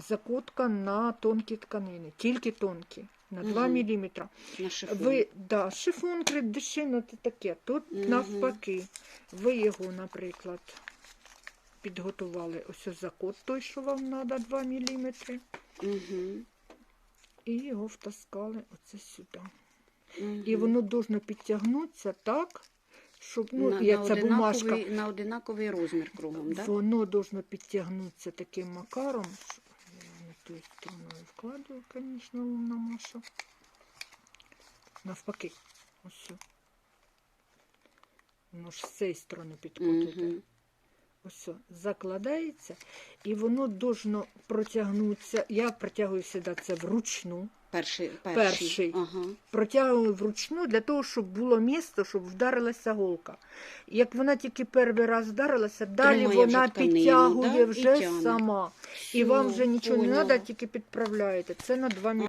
закутка на тонкі тканини, тільки тонкі, на 2 Мгм. мм. На шифон. Ви, да, шифон крепдешино це таке. Тут Мгм. навпаки. Ви його, наприклад, підготували ось закот той, що вам треба 2 мм, Угу. і його втаскали оце сюди. І воно должно підтягнутися так, щоб ну, на, на, ця бумажка. одинаковий, на одинаковий розмір кругом, так? Воно должно підтягнутися таким макаром. Тою стороною вкладаю, звісно, умна Маша. Навпаки. Ось. Воно ж з цієї сторони підкотите. Ось закладається, і воно должно протягнутися. Я протягую завжди це вручну. Перший, перший. Перший. Ага. Протягую вручну для того, щоб було місце, щоб вдарилася голка. Як вона тільки перший раз вдарилася, далі Тримає вона вже тканину, підтягує да, і вже тягне. сама. І вам вже нічого не поняла. треба, тільки підправляєте. Це на 2 мм.